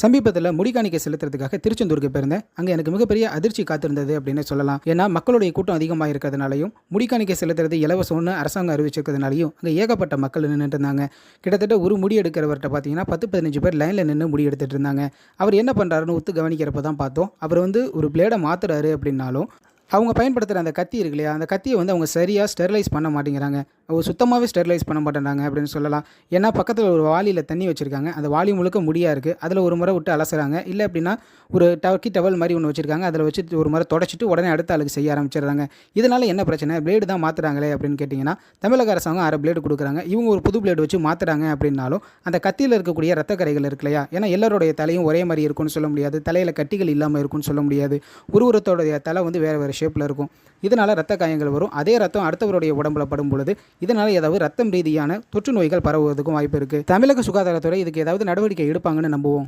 சமீபத்தில் முடிகாணிக்கை செலுத்துறதுக்காக திருச்செந்தூருக்கு போயிருந்தேன். அங்கே எனக்கு மிகப்பெரிய அதிர்ச்சி காத்திருந்தது அப்படின்னு சொல்லலாம். ஏன்னா மக்களுடைய கூட்டம் அதிகமாக இருக்கிறதுனாலையும் முடிக்காணிக்க செலுத்துறது இலவசம்னு அரசாங்கம் அறிவிச்சிருக்கிறதுனாலையும் அங்கே ஏகப்பட்ட மக்கள் நின்றுட்டு இருந்தாங்க கிட்டத்தட்ட ஒரு முடி எடுக்கிறவர்கிட்ட பார்த்தீங்கன்னா பத்து பதினஞ்சு பேர் லைனில் நின்று முடி எடுத்துட்டு இருந்தாங்க. அவர் என்ன பண்ணுறாருன்னு ஒத்து கவனிக்கிறப்ப தான் பார்த்தோம். அவர் வந்து ஒரு பிளேடை மாத்துறாரு அப்படின்னாலும் அவங்க பயன்படுத்துகிற அந்த கத்தி இருக்கு இல்லையா அந்த கத்தியை வந்து அவங்க சரியாக ஸ்டெர்லைஸ் பண்ண மாட்டேங்கிறாங்க. சுத்தமாகவே ஸ்டெர்லைஸ் பண்ண மாட்டேறாங்க அப்படின்னு சொல்லலாம். ஏன்னா பக்கத்தில் ஒரு வாளியில் தண்ணி வச்சுருக்காங்க. அந்த வாளி முழுக்க முடியாக இருக்குது அதில் ஒரு முறை விட்டு அலசுறாங்க. இல்லை அப்படின்னா ஒரு டவக்கி டவல் மாதிரி ஒன்று வச்சுருக்காங்க. அதில் வச்சு ஒரு முறை தொடச்சிட்டு உடனே அடுத்த ஆளுக்கு செய்ய ஆரம்பிச்சிடுறாங்க. இதனால் என்ன பிரச்சனை? பிளேடு தான் மாற்றுறாங்களே அப்படின்னு கேட்டிங்கன்னா தமிழக அரசாங்கம் அரை பிளேடு கொடுக்குறாங்க. இவங்க ஒரு புது பிளேடு வச்சு மாற்றுறாங்க அப்படின்னாலும் அந்த கத்தியில் இருக்கக்கூடிய ரத்த கரைகள் இருக்கு இல்லையா? ஏன்னா எல்லாருடைய தலையும் ஒரே மாதிரி இருக்கும்னு சொல்ல முடியாது. தலையில் கட்டிகள் இல்லாமல் இருக்கும்னு சொல்ல முடியாது. ஒருவரத்தோடைய தலை வந்து வேறு வேறு ஷேப்பில் இருக்கும். இதனால் ரத்த காயங்கள் வரும். அதே ரத்தம் அடுத்தவருடைய உடம்புல படும் பொழுது இதனால் ஏதாவது ரத்தம் ரீதியான தொற்று நோய்கள் பரவுவதற்கும் வாய்ப்பு இருக்குது தமிழக சுகாதாரத்துறை இதுக்கு ஏதாவது நடவடிக்கை எடுப்பாங்கன்னு நம்புவோம்.